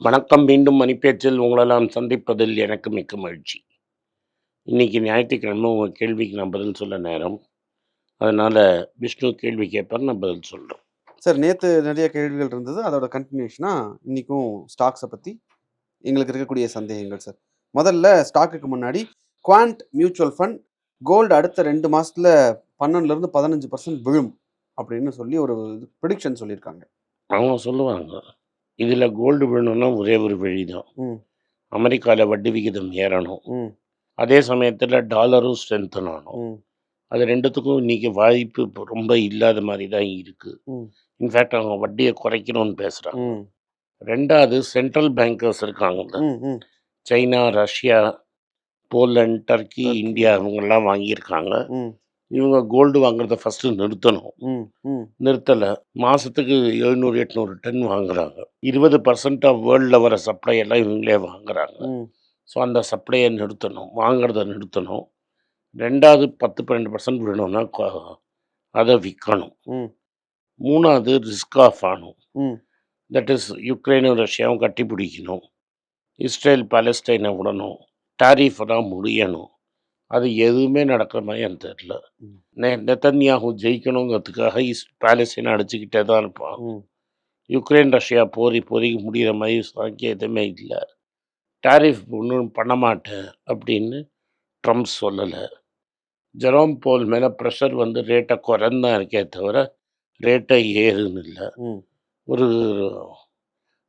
வணக்கம். மீண்டும் மணிப்பேச்சில் உங்களெல்லாம் சந்திப்பதில் எனக்கு மிக்க மகிழ்ச்சி. இன்னைக்கு ஞாயிற்றுக்கிழமை உங்கள் கேள்விக்கு நான் பதில் சொல்ல நேரம். அதனால் விஷ்ணு கேள்வி கேட்பார் நான் பதில் சொல்கிறேன் சார் நேற்று நிறைய கேள்விகள் இருந்தது. அதோட கண்டினியூஷனாக இன்றைக்கும் ஸ்டாக்ஸை பற்றி எங்களுக்கு இருக்கக்கூடிய சந்தேகங்கள் சார். முதல்ல ஸ்டாக்குக்கு முன்னாடி குவாண்ட் மியூச்சுவல் ஃபண்ட் கோல்டு அடுத்த ரெண்டு மாசத்துல பன்னெண்டுலேருந்து பதினஞ்சு பர்சன்ட் விழும் அப்படின்னு சொல்லி ஒரு ப்ரிடிக்ஷன் சொல்லியிருக்காங்க. அவங்க சொல்லுவாங்க. இதில் கோல்டு வேணும்னா ஒரே ஒரு வழி தான் ம். அமெரிக்காவில் வட்டி விகிதம் ஏறணும். அதே சமயத்தில் டாலரும் ஸ்ட்ரென்தன் ஆகணும் ம். அது ரெண்டுத்துக்கும் இன்னைக்கு வாய்ப்பு இப்போ ரொம்ப இல்லாத மாதிரி தான் இருக்குது இன்ஃபேக்ட் அவங்க வட்டியை குறைக்கணும்னு பேசுகிறாங்க ரெண்டாவது சென்ட்ரல் பேங்கர்ஸ் இருக்காங்கல்ல. ம் China Russia Poland Turkey. India இவங்கெல்லாம் வாங்கியிருக்காங்க. இவங்க கோல்டு வாங்குறத ஃபஸ்ட்டு நிறுத்தணும். நிறுத்தலை. மாதத்துக்கு எழுநூறு எட்நூறு டன் வாங்குறாங்க. இருபது பர்சன்ட் ஆஃப் வேர்ல்டில் வர சப்ளை எல்லாம் இவங்களே வாங்குறாங்க. ஸோ அந்த சப்ளையை நிறுத்தணும். வாங்குறத நிறுத்தணும். ரெண்டாவது பத்து பன்னெண்டு பர்சன்ட் வேணும்னா கொ- அதை விற்கணும் மூணாவது ரிஸ்க் ஆஃப் ஆகணும். தட் இஸ் யுக்ரைனும் ரஷ்யாவும் கட்டி பிடிக்கணும் இஸ்ரேல் பாலஸ்டைனை விடணும். டாரிஃப் தான் முடியணும். அது எதுவுமே நடக்கிற மாதிரி எனக்கு தெரியல. நெ நெத்தன்யாகு ஜெயிக்கணுங்கிறதுக்காக இஸ் பாலஸ்டைனை அடிச்சுக்கிட்டே தான் இருப்பான். யுக்ரைன் ரஷ்யா போர் இப்போதைக்கு முடிகிற மாதிரி சாங்கியதமே இல்லை. டாரிஃப் ஒன்றும் பண்ண மாட்டேன் அப்படின்னு ட்ரம்ப் சொல்லலை. ஜெரோம் போல் மேலே ப்ரெஷர் வந்து ரேட்டை குறைந்தான் இருக்கே தவிர ரேட்டை ஏறுன்னு இல்லை. ஒரு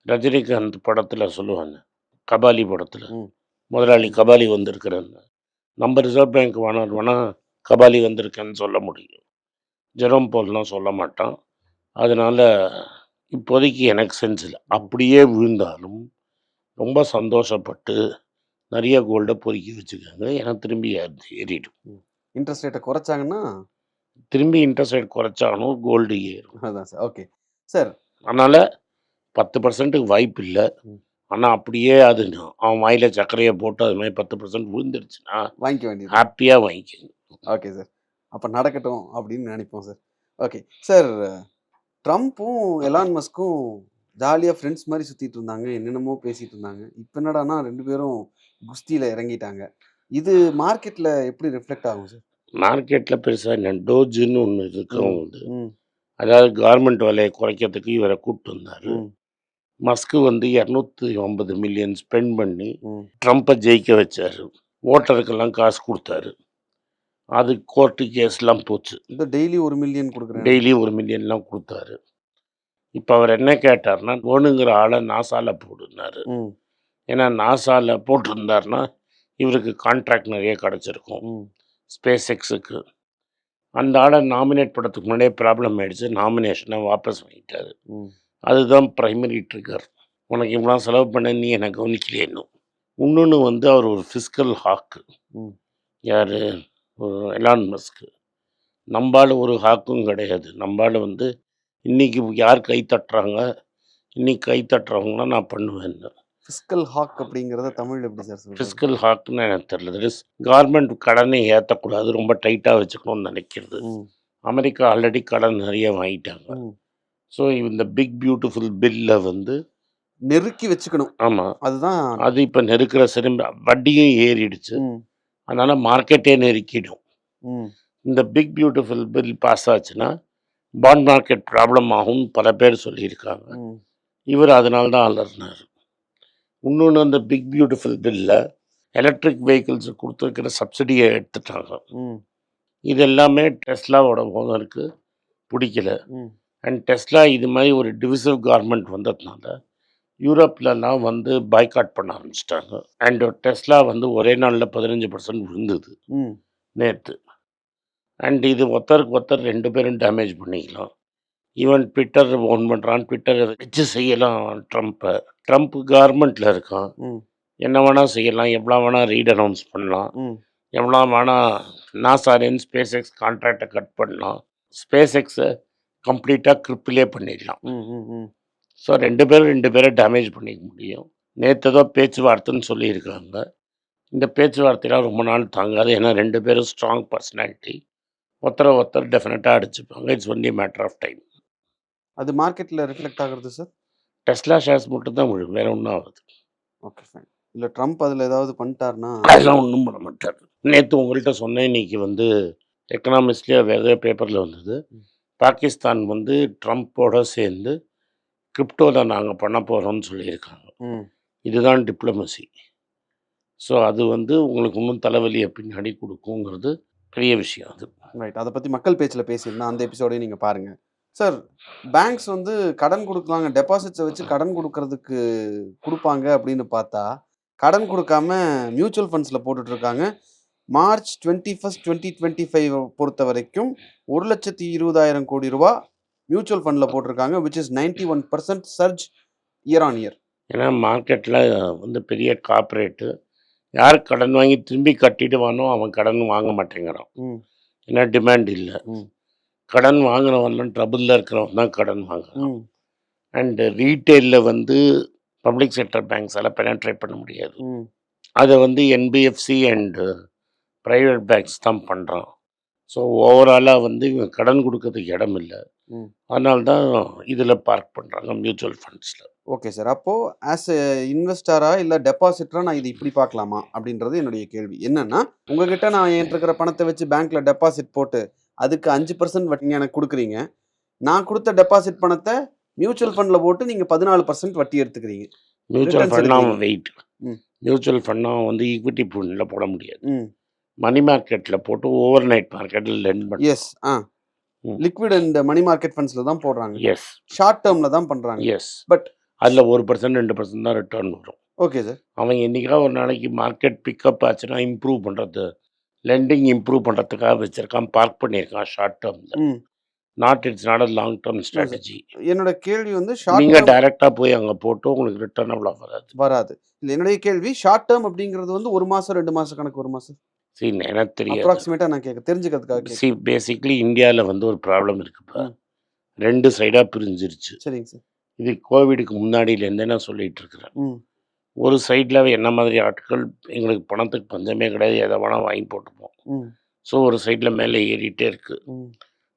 ரஜினிகாந்த் படத்தில் சொல்லுவாங்க. கபாலி படத்தில். முதலாளி கபாலி வந்திருக்கிறேன்னு நம்ம ரிசர்வ் பேங்க் வேணாம் வேணால் கபாலி வந்திருக்கேன்னு சொல்ல முடியும். ஜெரோம் போல்லாம் சொல்ல மாட்டான். அதனால் இப்போதைக்கு எனக்கு சென்ஸ் இல்லை. அப்படியே விழுந்தாலும் ரொம்ப சந்தோஷப்பட்டு நிறைய கோல்டை பொறுக்கி வச்சுக்கோங்க. ஏன்னா திரும்பி ஏறு- ஏறிடும். இன்ட்ரெஸ்ட் ரேட்டை குறைச்சாங்கன்னா? திரும்பி இன்ட்ரெஸ்ட் ரேட் குறைச்சாலும் கோல்டு ஏறும். அதான் சார். ஓகே சார் அதனால் பத்து பர்சன்ட்டுக்கு வாய்ப்பு இல்லை. ஆனால் அப்படியே அது அவன் வாயில் சர்க்கரையை போட்டு அது மாதிரி பத்து பர்சன்ட் விழுந்துருச்சுன்னா வாங்கிக்க வேண்டியது. ஹாப்பியாக வாங்கிக்கணும் ஓகே சார். அப்போ நடக்கட்டும் அப்படின்னு நினைப்போம் சார். ஓகே. சார் ட்ரம்ப்பும் எலான் மஸ்க்கும் ஜாலியாக ஃப்ரெண்ட்ஸ் மாதிரி சுற்றிட்டு இருந்தாங்க. என்னென்னமோ பேசிட்டு இருந்தாங்க. இப்போ என்னடான்னா ரெண்டு பேரும் குஸ்தியில் இறங்கிட்டாங்க. இது மார்க்கெட்டில் எப்படி ரிஃப்ளெக்ட் ஆகும் சார்? மார்க்கெட்டில் பெருசாக டோஜுன்னு ஒன்று இருக்கும் ம். வந்து. அதாவது கார்மெண்ட் விலையை குறைக்கிறதுக்கு இவரை கூப்பிட்டு வந்தார். மஸ்க்கு வந்து இரநூத்தி ஐம்பது மில்லியன் ஸ்பெண்ட் பண்ணி ட்ரம்ப்பை ஜெயிக்க வச்சார். ஓட்டருக்கெல்லாம் காசு கொடுத்தாரு. அது கோர்ட்டு கேஸ்லாம் போச்சு. இந்த டெய்லி ஒரு மில்லியன் கொடுக்குறேன். டெய்லி ஒரு மில்லியன்லாம் கொடுத்தாரு. இப்போ அவர் என்ன கேட்டார்னா வேணுங்கிற ஆளை நாசால போடுனாரு. ஏன்னா நாசால போட்டிருந்தாருன்னா இவருக்கு கான்ட்ராக்ட் நிறைய கிடச்சிருக்கும். ஸ்பேஸ் எக்ஸுக்கு அந்த ஆளை நாமினேட் பண்ணுறதுக்கு முன்னாடியே ப்ராப்ளம் ஆயிடுச்சு. நாமினேஷனை வாபஸ் வாங்கிட்டாரு. அதுதான் ப்ரைமரி ட்ரிகர் உனக்கு இவ்வளோ செலவு பண்ண நீ என்னை கவனிக்கலையே இன்னும். இன்னொன்று வந்து அவர் ஒரு ஃபிஸ்கல் ஹாக்கு யார்? எலான் மஸ்க்கு நம்பால் ஒரு ஹாக்கும் கிடையாது. நம்பால் வந்து இன்னைக்கு யார் கை தட்டுறாங்க? இன்னைக்கு கை தட்டுறவங்கள நான் பண்ணுவேன்னு ஃபிஸ்கல் ஹாக் அப்படிங்கிறத தமிழ் எப்படி சார் ஃபிஸ்கல் ஹாக்னு எனக்கு தெரியல. தட் இஸ் கவர்மெண்ட் கடனை ஏற்றக்கூடாது ரொம்ப டைட்டாக வச்சுக்கணும்னு நினைக்கிறது. அமெரிக்கா ஆல்ரெடி கடன் நிறைய வாங்கிட்டாங்க. ஸோ இந்த பிக் பியூட்டிஃபுல் பில்லை வந்து நெருக்கி வச்சுக்கணும். ஆமாம் அதுதான் அது இப்போ நெருக்கிற சிறுமி வட்டியும் ஏறிடுச்சு. அதனால் மார்க்கெட்டே நெருக்கிடும். இந்த பிக் பியூட்டிஃபுல் பில் பாஸ் ஆச்சுன்னா பாண்ட் மார்க்கெட் ப்ராப்ளம் ஆகும்னு பல பேர் சொல்லியிருக்காங்க. இவர் அதனால தான் அலர்னார் இன்னொன்று அந்த பிக் பியூட்டிஃபுல் பில்லில் எலக்ட்ரிக் வெஹிக்கிள்ஸ் கொடுத்துருக்கிற சப்சிடியை எடுத்துட்டாங்க. ம். இது எல்லாமே டெஸ்லாவோட ஓனருக்கு பிடிக்கல. அண்ட் டெஸ்லா இது மாதிரி ஒரு டிவிசிவ் கார்மெண்ட் வந்ததுனால யூரோப்லலாம் வந்து பாய்காட் பண்ண ஆரம்பிச்சிட்டாங்க. அண்ட் டெஸ்லா வந்து ஒரே நாளில் பதினஞ்சு பர்சன்ட் விழுந்தது நேற்று அண்ட் இது ஒருத்தருக்கு ஒருத்தர் ரெண்டு பேரும் டேமேஜ் பண்ணிக்கலாம். ஈவன் ட்விட்டர் ஓன் பண்ணுறான் ட்விட்டர் வச்சு செய்யலாம் ட்ரம்ப்பை ட்ரம்ப் கவர்மெண்ட்டில் இருக்கான். என்ன வேணால் செய்யலாம். எவ்வளோ வேணால் ரீட் அனௌன்ஸ் பண்ணலாம். எவ்வளோ வேணால் நாசாரின் ஸ்பேஸ் எக்ஸ் கான்ட்ராக்டை கட் பண்ணலாம். ஸ்பேஸ் எக்ஸை கம்ப்ளீட்டாக கிரிப்பிலே பண்ணிடலாம். ஸோ ரெண்டு பேரும் ரெண்டு பேரை டேமேஜ் பண்ணிக்க முடியும். நேற்று தான் பேச்சுவார்த்தைன்னு சொல்லியிருக்காங்க இந்த பேச்சுவார்த்தையெல்லாம் ரொம்ப நாள் தாங்காது. ஏன்னா ரெண்டு பேரும் ஸ்ட்ராங் பர்சனாலிட்டி ஒருத்தரை ஒருத்தர் டெஃபினட்டாக அடிச்சுப்பாங்க. It's only matter of time அது மார்க்கெட்டில் ரிஃப்ளெக்ட் ஆகுறது சார் டெஸ்லா ஷேர்ஸ் மட்டும் தான் விழும். வேற ஒன்றும் ஆகுது. ஓகே ஃபைன் இல்ல ட்ரம்ப் அதுல ஏதாவது பண்ணிட்டாருன்னா? அதெல்லாம் ஒன்றும் பண்ண மாட்டார். நேற்று உங்கள்கிட்ட சொன்னேன் இன்னைக்கு வந்து எக்கனாமிக்ஸ்லேயே வேறு பேப்பரில் வந்தது. பாகிஸ்தான் வந்து ட்ரம்ப்போட சேர்ந்து கிரிப்டோவில் நாங்கள் பண்ண போகிறோம்னு சொல்லியிருக்காங்க. இதுதான் டிப்ளமசி. ஸோ அது வந்து உங்களுக்கு இன்னும் தலைவலியை பின்னாடி கொடுக்குங்கிறது பெரிய விஷயம் அது. ரைட் அதை பற்றி மக்கள் பேச்சில் பேசியிருந்தேன் அந்த எபிசோடையும் நீங்கள் பாருங்கள் சார் பேங்க்ஸ் வந்து கடன் கொடுக்கலாங்க. டெபாசிட்ஸை வச்சு கடன் கொடுக்கறதுக்கு கொடுப்பாங்க அப்படின்னு பார்த்தா கடன் கொடுக்காம மியூச்சுவல் ஃபண்ட்ஸில் போட்டுட்ருக்காங்க March twenty first twenty twenty five பொறுத்த வரைக்கும் ஒரு லட்சத்தி இருபதாயிரம் கோடி ரூபா மியூச்சுவல் ஃபண்டில் போட்டிருக்காங்க which is ninety one percent surge year on year ஏன்னா மார்க்கெட்டில் வந்து பெரிய கார்ப்பரேட்டு யார் கடன் வாங்கி திரும்பி கட்டிட்டு வானோ அவன் கடன் வாங்க மாட்டேங்கிறான். ஏன்னா டிமாண்ட் இல்லை. கடன் வாங்கினவன்லாம் ட்ரபுளில் இருக்கிறவன் தான் கடன் வாங்குறான். அண்டு ரீட்டெயிலில் வந்து பப்ளிக் செக்டர் பேங்க்ஸால் பெனட்ரேட் பண்ண முடியாது. அதை வந்து என்பிஎஃப்சி அண்டு ப்ரைவேட் பேங்க்ஸ் தான் பண்ணுறான் ஸோ ஓவராலாக வந்து இவங்க கடன் கொடுக்கறதுக்கு இடம் இல்லை. அதனால தான் இதில் பார்க் பண்ணுறாங்க மியூச்சுவல் ஃபண்ட்ஸில் ஓகே சார் அப்போது ஆஸ் எ இன்வெஸ்டரா இல்லை டெபாசிட்டரா நான் இது இப்படி பார்க்கலாமா? அப்படின்றது என்னுடைய கேள்வி. என்னன்னா உங்ககிட்ட நான் என்கிட்ட இருக்கிற பணத்தை வச்சு பேங்க்ல டெபாசிட் போட்டு அதுக்கு அஞ்சு பர்சன்ட் வட்டி எனக்கு கொடுக்குறீங்க. நான் கொடுத்த டெபாசிட் பணத்தை மியூச்சுவல் ஃபண்டில் போட்டு நீங்கள் பதினாலு பர்சன்ட் வட்டி எடுத்துக்கிறீங்க. மியூச்சுவல் எடுக்கிறீங்க. வெயிட். மியூச்சுவல் ஃபண்டாக வந்து ஈக்விட்டி பூனில் போட முடியாது. ம். மணி மார்க்கெட்டில் போட்டு ஓவர் நைட் மார்க்கெட்டில் லெண்ட் பண்ண yes ah. Liquid and money market ஃபண்ட்ஸில் தான் போடுறாங்க. எஸ் ஷார்ட் டேர்மில் தான் பண்ணுறாங்க எஸ் But- அதில் ஒரு பர்சன்ட் ரெண்டு பர்சன்ட் தான் ரிட்டர்ன் வரும். ஓகே சார் அவன் என்றைக்காவது ஒரு நாளைக்கு மார்க்கெட் பிக்கப் ஆச்சுன்னா இம்ப்ரூவ் பண்ணுறது லெண்டிங் இம்ப்ரூவ் பண்ணுறதுக்காக வச்சுருக்கான் பார்க் பண்ணியிருக்கான் ஷார்ட் டேர்மில் not it's not a long term strategy என்னோட கேள்வி வந்து ஷார்ட் நீங்கள் டைரெக்டாக போய் அங்கே போட்டு உங்களுக்கு ரிட்டர்ன் அவ்வளோ வராது. வராது. இல்லை என்னுடைய கேள்வி ஷார்ட் டேர்ம் அப்படிங்கிறது வந்து ஒரு மாதம் ரெண்டு மாதம் கணக்கு ஒரு மாதம் சரி எனக்கு தெரியாது. அப்ராக்சிமேட்டாக நான் கேட்க தெரிஞ்சுக்கிறதுக்காக சி பேசிக்லி இந்தியாவில் வந்து ஒரு ப்ராப்ளம் இருக்குப்பா. ரெண்டு சைடாக பிரிஞ்சிருச்சு. சரிங்க சார். இது கோவிடுக்கு முன்னாடியிலேருந்தே நான் சொல்லிட்டு இருக்கிறேன். ஒரு சைடில் என்ன மாதிரி ஆட்கள் எங்களுக்கு பணத்துக்கு பஞ்சமே கிடையாது எதை வேணால் வாங்கி போட்டுப்போம். ஸோ ஒரு சைடில் மேலே ஏறிட்டே இருக்குது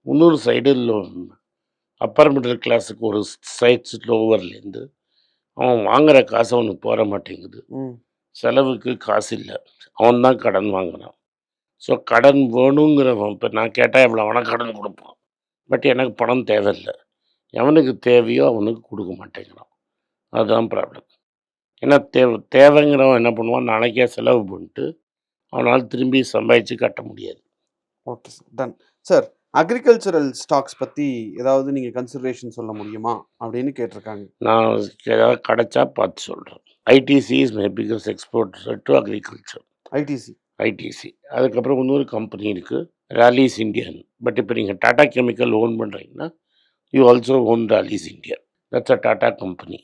இன்னொரு சைடு அப்பர் மிடில் கிளாஸுக்கு ஒரு சைட்ஸ் லோவர்லேருந்து அவன் வாங்குற காசு அவனுக்கு போற மாட்டேங்குது. செலவுக்கு காசு இல்லை அவன் தான் கடன் வாங்கினான் ஸோ கடன் வேணுங்கிறவன் இப்போ நான் கேட்டால் எவ்வளோ அவனை கடன் கொடுப்பான். பட் எனக்கு பணம் தேவையில்லை. எவனுக்கு தேவையோ அவனுக்கு கொடுக்க மாட்டேங்கிறான். அதுதான் ப்ராப்ளம் ஏன்னா தேவை தேவைங்கிறவன் என்ன பண்ணுவான்? நாளைக்கே செலவு பண்ணிட்டு அவனால் திரும்பி சம்பாதிச்சு கட்ட முடியாது. Okay sir done sir agricultural stocks பற்றி ஏதாவது நீங்கள் கன்சிடரேஷன் சொல்ல முடியுமா? அப்படின்னு கேட்டிருக்காங்க. நான் ஏதாவது கிடைச்சா பார்த்து சொல்கிறேன் ITC is my biggest export to agriculture ITC ITC அதுக்கப்புறம் இன்னொரு கம்பெனி இருக்குது ராலிஸ் இந்தியன் பட் இப்போ நீங்கள் டாடா கெமிக்கல் ஓன் பண்ணுறீங்கன்னா you also own Rallis India that's a Tata company.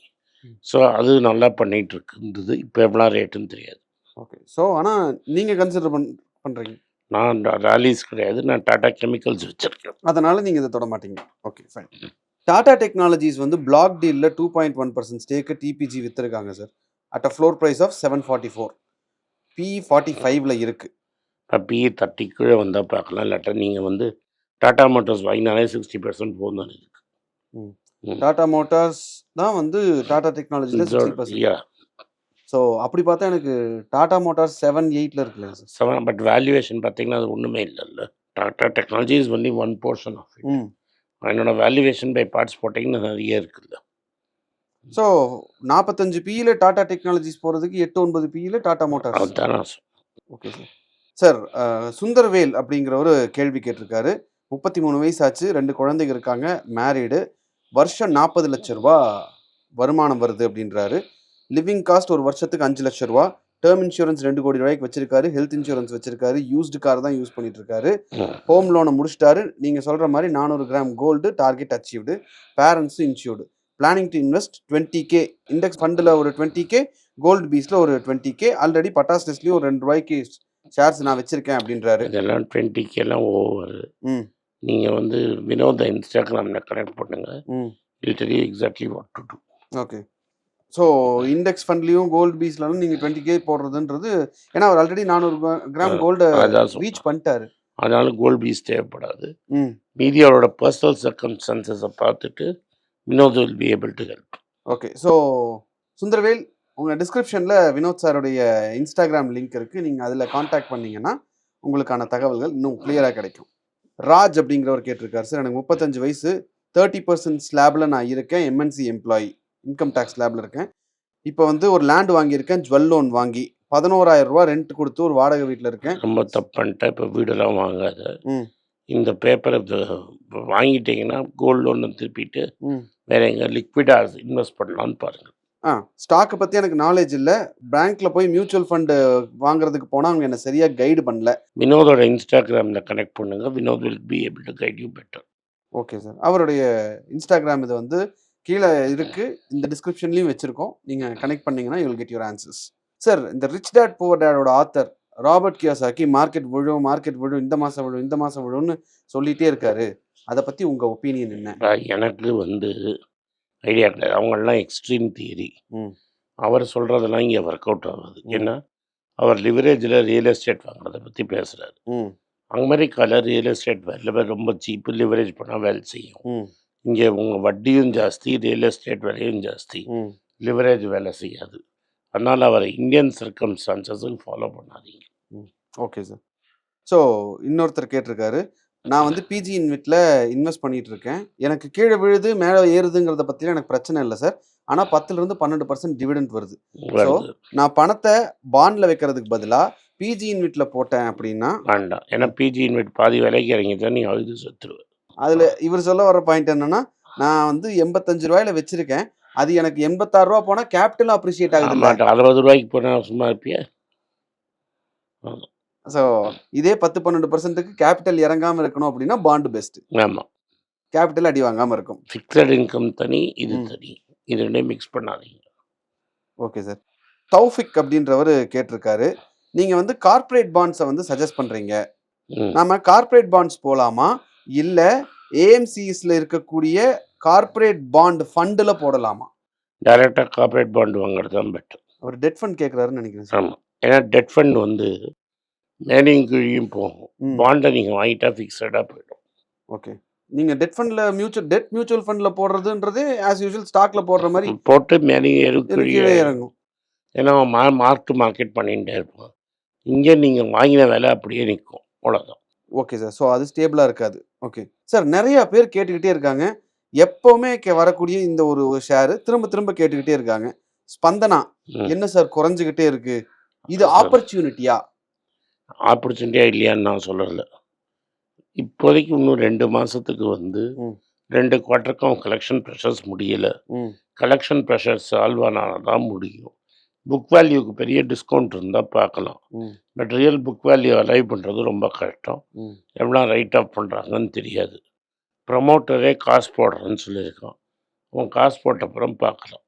So அது நல்லா பண்ணிகிட்டு இருந்தது இப்போ எவ்வளோ ரேட்டுன்னு தெரியாது. ஓகே ஸோ ஆனால் நீங்கள் கன்சிடர் பண் பண்ணுறீங்க நான் ராலிஸ் கிடையாது. நான் டாடா கெமிக்கல்ஸ் வச்சுருக்கேன். அதனால் நீங்கள் இதை தொட மாட்டீங்க. ஓகே ஃபைன் டாடா டெக்னாலஜிஸ் வந்து பிளாக் டீலில் டூ பாயிண்ட் ஒன் பர்சன்ட் ஸ்டேக்கு TPG விற்றுருக்காங்க sir at a floor price of seven forty four B forty ஃபைவ்ல இருக்குது பிஇ தட்டி கீழே வந்தால் பார்க்கலாம். இல்லாட்டா நீங்கள் வந்து டாடா மோட்டார்ஸ் வாங்கினாலே சிக்ஸ்டி பர்சன்ட் போகும் தான் டாடா மோட்டார்ஸ் தான் வந்து டாடா டெக்னாலஜியில் ஸோ அப்படி பார்த்தா எனக்கு டாடா மோட்டார்ஸ் செவன் எயிட்டில் இருக்குல்ல சார் செவன் பட் வேல்யூவேஷன் பார்த்தீங்கன்னா அது ஒன்றுமே இல்லைல்ல. Tata technology is only one portion of it ம். என்னோட வேல்யூவேஷன் பை பார்ட்ஸ் போட்டிங்கன்னா நிறைய இருக்குல்ல. ஸோ நாற்பத்தஞ்சு பியில் டாடா டெக்னாலஜிஸ் போகிறதுக்கு எட்டு ஒன்பது பியில் டாடா மோட்டார்ஸ் அதுதான். ஓகே சார் சார் சுந்தர்வேல் அப்படிங்கிற ஒரு கேள்வி கேட்டிருக்காரு. முப்பத்தி மூணு வயசு ஆச்சு ரெண்டு குழந்தைங்க இருக்காங்க மேரீடு வருஷம் நாற்பது லட்ச ரூபா வருமானம் வருது அப்படின்றாரு. லிவிங் காஸ்ட் ஒரு வருஷத்துக்கு அஞ்சு லட்ச ரூபா. டேர்ம் இன்சூரன்ஸ் ரெண்டு கோடி ரூபாய்க்கு வச்சிருக்காரு ஹெல்த் இன்சூரன்ஸ் வச்சிருக்காரு யூஸ்டு கார் தான் யூஸ் பண்ணிட்டு இருக்காரு. ஹோம் லோனை முடிச்சிட்டாரு. நீங்கள் சொல்கிற மாதிரி நானூறு கிராம் கோல்டு டார்கெட் அச்சீவ்டு பேரண்ட்ஸும் insured planning to invest twenty K index ஃபண்டில் ஒரு டுவெண்ட்டி கே கோல்டு பீஸில் ஒரு டுவெண்ட்டி கே ஆல்ரெடி பட்டாஸ் டெஸ்ட்லேயும் ஒரு ரெண்டு ரூபாய்க்கு ஷேர்ஸ் நான் வச்சிருக்கேன் அப்படின்றாரு. இதெல்லாம் டுவெண்ட்டிக்கு எல்லாம் ஓவர் ம். நீங்கள் வந்து வினோத இன்ஸ்டாகிராமில் கனெக்ட் பண்ணுங்க. I'll tell exactly what to do okay so index ஃபண்ட்லேயும் gold பீஸ்லாம் நீங்கள் டுவெண்ட்டி கே போடுறதுன்றது ஏன்னா அவர் ஆல்ரெடி நானூறு கிராம் கோல்டு. ரீச் பண்ணிட்டாரு. அதனால கோல்ட் பீஸ் தேவைப்படாது. மீதி அவரோட பர்சனல் சர்க்கம்ஸ்டான்சஸை பார்த்துட்டு Vinoth will be able to help okay so Sundaravel உங்கள் டிஸ்கிரிப்ஷனில் வினோத் சாருடைய இன்ஸ்டாகிராம் லிங்க் இருக்குது நீங்கள் அதில் காண்டாக்ட் பண்ணீங்கன்னா உங்களுக்கான தகவல்கள் இன்னும் கிளியராக கிடைக்கும். ராஜ் அப்படிங்கிறவர் கேட்டிருக்காரு. சார் எனக்கு முப்பத்தஞ்சு வயசு தேர்ட்டி பர்சன்ட் ஸ்லாபில் நான் இருக்கேன் எம்என்சி எம்ப்ளாயி இன்கம் டேக்ஸ் ஸ்லாபில் இருக்கேன். இப்போ வந்து ஒரு லேண்ட் வாங்கியிருக்கேன் ஜுவல் லோன் வாங்கி. பதினோராயிரம் ரூபா ரெண்ட் கொடுத்து ஒரு வாடகை வீட்டில் இருக்கேன். ரொம்ப தப்பு பண்ணிட்டேன் இப்போ வீடெல்லாம் வாங்காத. இந்த பேப்பரை வாங்கிட்டீங்கன்னா கோல்டு லோனை திருப்பிட்டு. வேற எங்க லிக்விடாக இன்வெஸ்ட் பண்ணலாம்னு பாருங்க. ஆ ஸ்டாக்கை பற்றி எனக்கு நாலேஜ் இல்லை. பேங்க்கில் போய் மியூச்சுவல் ஃபண்டு வாங்குறதுக்கு போனால் அவங்க என்னை சரியாக கைடு பண்ணல. வினோதோட இன்ஸ்டாகிராமில் கனெக்ட் பண்ணுங்க. Vinoth will be able to guide you better okay sir அவருடைய இன்ஸ்டாகிராம் இது வந்து கீழே இருக்கு. இந்த டிஸ்கிரிப்ஷன்லையும் வச்சிருக்கோம். நீங்கள் கனெக்ட் பண்ணீங்கன்னா you'll get your answers sir இந்த ரிச் டேட் புவர் டேடோட ஆத்தர் ராபர்ட் கியோசாக்கி மார்க்கெட் விழும் மார்க்கெட் விழும் இந்த மாதம் விழும் இந்த மாதம் விழும்னு சொல்லிட்டே இருக்காரு. அதை பற்றி உங்கள் ஒப்பீனியன் என்ன? எனக்கு வந்து ஐடியா கிடையாது. அவங்கெல்லாம் எக்ஸ்ட்ரீம் தியரி. அவர் சொல்கிறதெல்லாம் இங்கே ஒர்க் அவுட் ஆகாது. ஏன்னா அவர் லிவரேஜில் ரியல் எஸ்டேட் வாங்குறதை பற்றி பேசுகிறாரு அமெரிக்காவில் ரியல் எஸ்டேட் வேலை ரொம்ப சீப்பு லிவரேஜ் பண்ணால் வேலை செய்யும். இங்கே உங்கள் வட்டியும் ஜாஸ்தி ரியல் எஸ்டேட் விலையும் ஜாஸ்தி. லிவரேஜ் வேலை செய்யாது. அதனால் அவர் இந்தியன் சர்க்கம்ஸ்டான்சஸும் ஃபாலோ பண்ணாதீங்க. ஓகே சார் ஸோ இன்னொருத்தர் கேட்டிருக்காரு. நான் வந்து பிஜி இன்வெட்டில் இன்வெஸ்ட் பண்ணிட்டு இருக்கேன் எனக்கு கீழே விழுது மேலே ஏறுதுங்கிறத பற்றிலாம் எனக்கு பிரச்சனை இல்லை சார் ஆனால் பத்துலேருந்து பன்னெண்டு பர்சன்ட் டிவிடெண்ட் வருது. வருது. நான் பணத்தை பாண்டில் வைக்கிறதுக்கு பதிலாக பிஜி இன்வெட்டில் போட்டேன் அப்படின்னா வேண்டாம். ஏன்னா பிஜி இன்வெட் பாதி விலைக்கு இறங்கி தான் நீ அழுது செத்துருவேன் அதில் இவர் சொல்ல வர பாயிண்ட் என்னன்னா நான் வந்து எண்பத்தஞ்சு ரூபாயில வச்சிருக்கேன். அது எனக்கு எண்பத்தாறு ரூபா போனால் கேபிட்டலும் அப்ரிஷியேட் ஆகுது அறுபது ரூபாய்க்கு போனால் சும்மா இருப்பியா? ஸோ இதே பத்து பன்னெண்டு பர்சன்ட்டுக்கு கேபிட்டல் இறங்காமல் இருக்கணும் அப்படின்னா பாண்டு பெஸ்ட் ஆமாம் கேபிட்டல் அடி வாங்காமல் இருக்கும். ஃபிக்ஸட் இன்கம் தனி இது. தனி. இது ரெண்டையும் மிக்ஸ் பண்ணாதீங்க. ஓகே சார் தௌஃபிக் அப்படின்றவர் கேட்டிருக்காரு. நீங்கள் வந்து கார்ப்பரேட் பாண்ட்ஸை வந்து சஜஸ்ட் பண்ணுறீங்க. நாம கார்ப்பரேட் பாண்ட்ஸ் போகலாமா இல்லை ஏஎம்சிஎஸ்ல இருக்கக்கூடிய கார்ப்பரேட் பாண்ட் ஃபண்டில் போடலாமா? டைரெக்டாக கார்ப்பரேட் பாண்ட் வாங்குறது தான் பெட்டர் அவர் டெட் ஃபண்ட் கேட்குறாருன்னு நினைக்கிறேன் சார். ஆமாம் ஏன்னா டெட் ஃபண்ட் வந்து மேலேயும் கீழியும் போகும். பாண்டை நீங்கள் வாங்கிட்டா ஃபிக்ஸடாக போயிடும். ஓகே. நீங்கள் டெட் ஃபண்டில் மியூச்சுவல் டெட் மியூச்சுவல் ஃபண்டில் போடுறதுன்றது ஆஸ் யூஷுவல் ஸ்டாக்ல போடுற மாதிரி போட்டு மேலேயும் கீழே இறங்கும். ஏன்னா மா மார்க் டு மார்க்கெட் பண்ணிகிட்டே இருப்பான் இங்கே நீங்கள் வாங்கின விலை அப்படியே நிற்கும். அவ்வளோதான் ஓகே சார் ஸோ அது ஸ்டேபிளாக இருக்காது. ஓகே சார் நிறைய பேர் கேட்டுக்கிட்டே இருக்காங்க. எப்போவுமே வரக்கூடிய இந்த ஒரு ஷேரு திரும்ப திரும்ப கேட்டுக்கிட்டே இருக்காங்க. ஸ்பந்தனா. என்ன சார் குறைஞ்சிக்கிட்டே இருக்கு? இது. ஆப்பர்ச்சுனிட்டியா ஆப்பர்ச்சுனிட்டியாக இல்லையான்னு நான் சொல்லலை இப்போதைக்கு இன்னும் ரெண்டு மாதத்துக்கு வந்து. ரெண்டு குவார்ட்டருக்கும் கலெக்ஷன் ப்ரெஷர்ஸ் முடியலை. கலெக்ஷன் ப்ரெஷர் சால்வ் ஆனால் தான் முடியும். புக் வேல்யூக்கு பெரிய டிஸ்கவுண்ட் இருந்தால் பார்க்கலாம். But real book value alive பண்ணுறது ரொம்ப கஷ்டம். எவ்வளோ ரைட் ஆஃப் பண்ணுறாங்கன்னு தெரியாது. ப்ரமோட்டரே காசு போடுறேன்னு சொல்லியிருக்கான். அவன் காசு போட்ட அப்புறம் பார்க்கலாம்.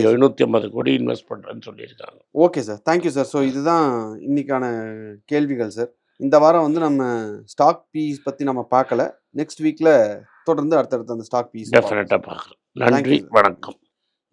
sir. எழுநூற்றி ஐம்பது கோடி இன்வெஸ்ட் பண்ணுறேன்னு சொல்லியிருக்காங்க. Okay sir thank you sir so இதுதான் இன்னைக்கான கேள்விகள் சார் இந்த வாரம் வந்து நம்ம ஸ்டாக் பீஸ் பற்றி நம்ம பார்க்கல. நெக்ஸ்ட் வீக்கில் தொடர்ந்து அடுத்தடுத்த அந்த ஸ்டாக் பீஸ் டெஃபினட்டாக பார்க்குறேன் நன்றி. வணக்கம்.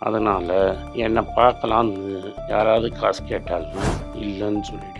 அதனால் என்னை பார்க்கலான்னு யாராவது காசு கேட்டாலும் இல்லைன்னு சொல்லிவிட்டு